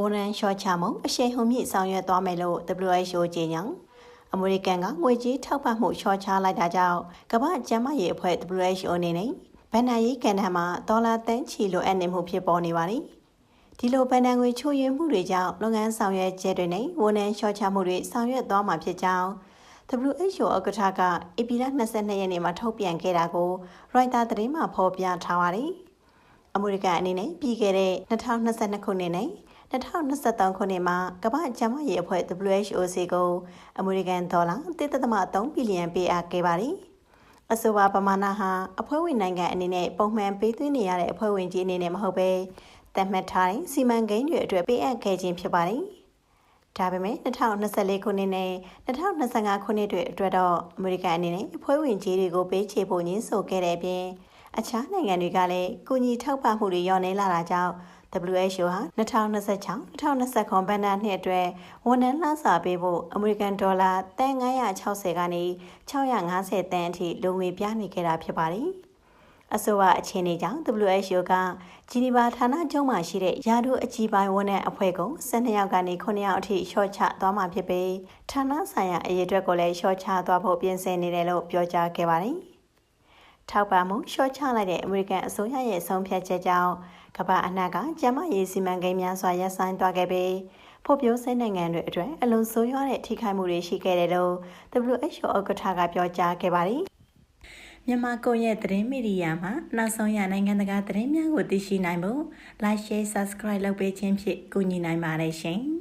ဝန်ရန်ရှော့ချမှုအရှိန်ဟုန်မြင့်ဆောင်ရွက်သွားမယ်လို့ WHO ကြေညာအမေရိကန်ကငွေကြေးထောက်ပံ့မှုရှော့ချလိုက်တာကြောင့်ကမ္ဘာ့ကျန်းမာရေးအဖွဲ့ WHO အနေနဲ့ဗန်နာရေးကန်ထံမှာဒေါ်လာတန်းချီလိုအပ်နေမှုဖြစ်ပေါ်နေပါတယ်။ဒီလိုဗန်နာငွေချိုးယွင်းမှုတွေကြောင့်လုပ်ငန်းဆောင်ရွက်ချက်တွေနဲ့ဝန်ရန်ရှော့ချမှုတွေဆောင်ရွက်သွားမှာဖြစ်ကြောင်း WHO ဥက္ကဋ္ဌကဧပြီလ22ရက်နေ့မှာထုတ်ပြန်ခဲ့တာကို Reuters သတင်းမှာဖော်ပြထားပါတယ်။အမေရိကန်အနေနဲ့ပြီးခဲ့တဲ့2022ခုနှစ်နဲ့ 2023ခုနှစ်မှာကမ္ဘာ့ကျန်းမာရေးအဖွဲ့ WHO စီကိုအမေရိကန်ဒေါ်လာ1.3ဘီလီယံပေးအပ်ခဲ့ပါတယ်။အဆိုပါပမာဏဟာအဖွဲ့ဝင်နိုင်ငံအနေနဲ့ပုံမှန်ပေးသွင်းနေရတဲ့အဖွဲ့ဝင်ကြီးအနေနဲ့မဟုတ်ဘဲသတ်မှတ်ထားတဲ့စီမံကိန်းတွေအတွက်ပေးအပ်ခဲ့ခြင်းဖြစ်ပါတယ်။ဒါပေမဲ့2024ခုနှစ်နဲ့2025ခုနှစ်တွေအတွက်တော့အမေရိကန်အနေနဲ့အဖွဲ့ဝင်ကြီးတွေကိုပေးချေဖို့ညှင်းဆိုခဲ့တဲ့အပြင်အခြားနိုင်ငံတွေကလည်းကူညီထောက်ပံ့မှုတွေရောနေလာတာကြောင့် WHO ဟာ2026-2029ဘဏ္ဍာနှစ်အတွက်ဝန်ထမ်းလှစာပေးဖို့အမေရိကန်ဒေါ်လာတန်960ကနေ650တန်အထိလိုငွေပြနေခဲ့တာဖြစ်ပါတယ်။အဆိုပါအခြေအနေကြောင့် WHO ကဂျီနီဗာဌာနချုပ်မှာရှိတဲ့ယာဒုအကြီးပိုင်းဝန်ထမ်းအဖွဲ့ကို12ယောက်ကနေ9ယောက်အထိရှော့ချသွားမှာဖြစ်ပြီးဌာနဆိုင်ရာအရေးအတွက်ကိုလည်းရှော့ချသွားဖို့ပြင်ဆင်နေတယ်လို့ပြောကြားခဲ့ပါတယ်။ ထောက်ပံ့မှုရှော့ချလိုက်တဲ့အမေရိကန်အစိုးရရဲ့ဆုံးဖြတ်ချက်ကြောင့်ကမ္ဘာအနှံ့ကကျန်းမာရေးစီမံကိန်းများစွာရပ်ဆိုင်းသွားခဲ့ပြီးဖွံ့ဖြိုးဆဲနိုင်ငံတွေအတွက်အလွန်ဆိုးရွားတဲ့ထိခိုက်မှုတွေရှိခဲ့တယ်လို့ WHO ဥက္ကဋ္ဌကပြောကြားခဲ့ပါတယ်မြန်မာကွန်ရက်သတင်းမီဒီယာမှာနောက်ဆုံးရနိုင်ငံတကာသတင်းများကိုသိရှိနိုင်ဖို့ Like Share Subscribe လုပ်ပေးခြင်းဖြင့်ကူညီနိုင်ပါတယ်ရှင်။